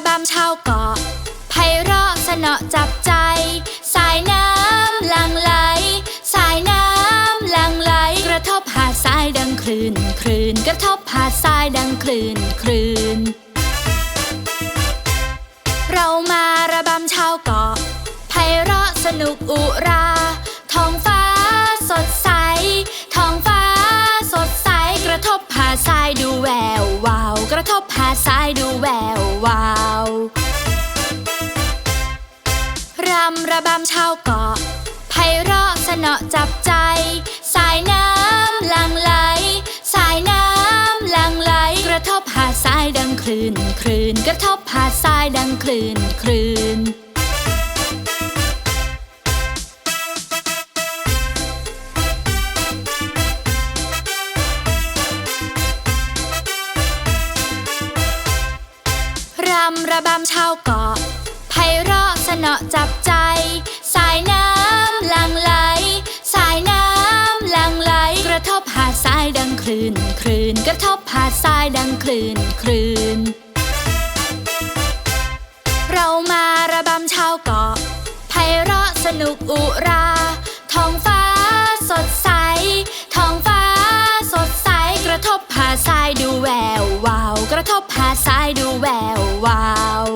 ระบำชาวเกาะไพเราะสนอจับใจ สายน้ำลังไหล สายน้ำลังไหล กระทบหาดทรายดังคลื่นคลื่นกระทบหาดทรายดังคลื่นคลื่นเรามาระบำชาวเกาะไพเราะสนุกอุรา ระบำชาวเกาะไพเราะสนอจับใจ สายน้ำหลังไหล สายน้ำหลังไหล กระทบหาดทรายดังคลื่นคลื่นกระทบหาดทรายดังคลื่นคลื่นรำระบำชาวเกาะไพเราะสนอจับ คลื่น กระทบหาดทรายดังคลื่นคลื่น เรามาระบำชาวเกาะไพเราะสนุกอุราท้องฟ้าสดใสท้องฟ้าสดใส กระทบหาดทรายดูแวววาว กระทบหาดทรายดูแวววาว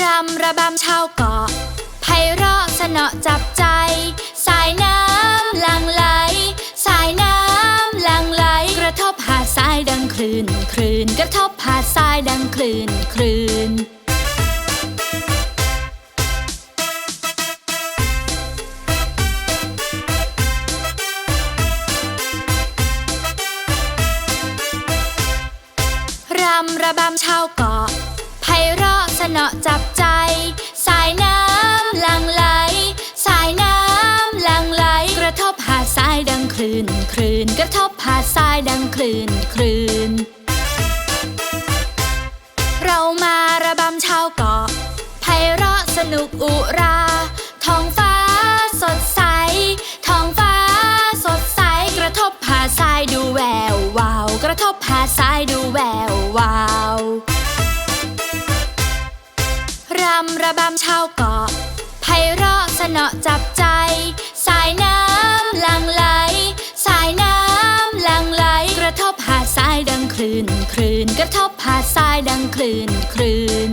รำระบำชาว ระทบหาดทรายดังคลื่นคลื่นรำระบำชาวเกาะไพเราะสนอจับใจ สายน้ำหลังไหล สายน้ำหลังไหล กระทบหาดทรายดังคลื่นคลื่นกระทบหาดทรายดังคลื่นคลื่น เกาะไพเราะสนุกอุราท้องฟ้าสดใส ท้องฟ้าสดใส กระทบหาทรายดูแวววาว กระทบหาทรายดูแวววาวรำระบำชาวเกาะไพเราะสนอจับใจ สายน้ำหลังไหล สายน้ำหลังไหล กระทบหาดทรายดังคลื่นคลื่นกระทบหาดทรายดังคลื่นคลื่น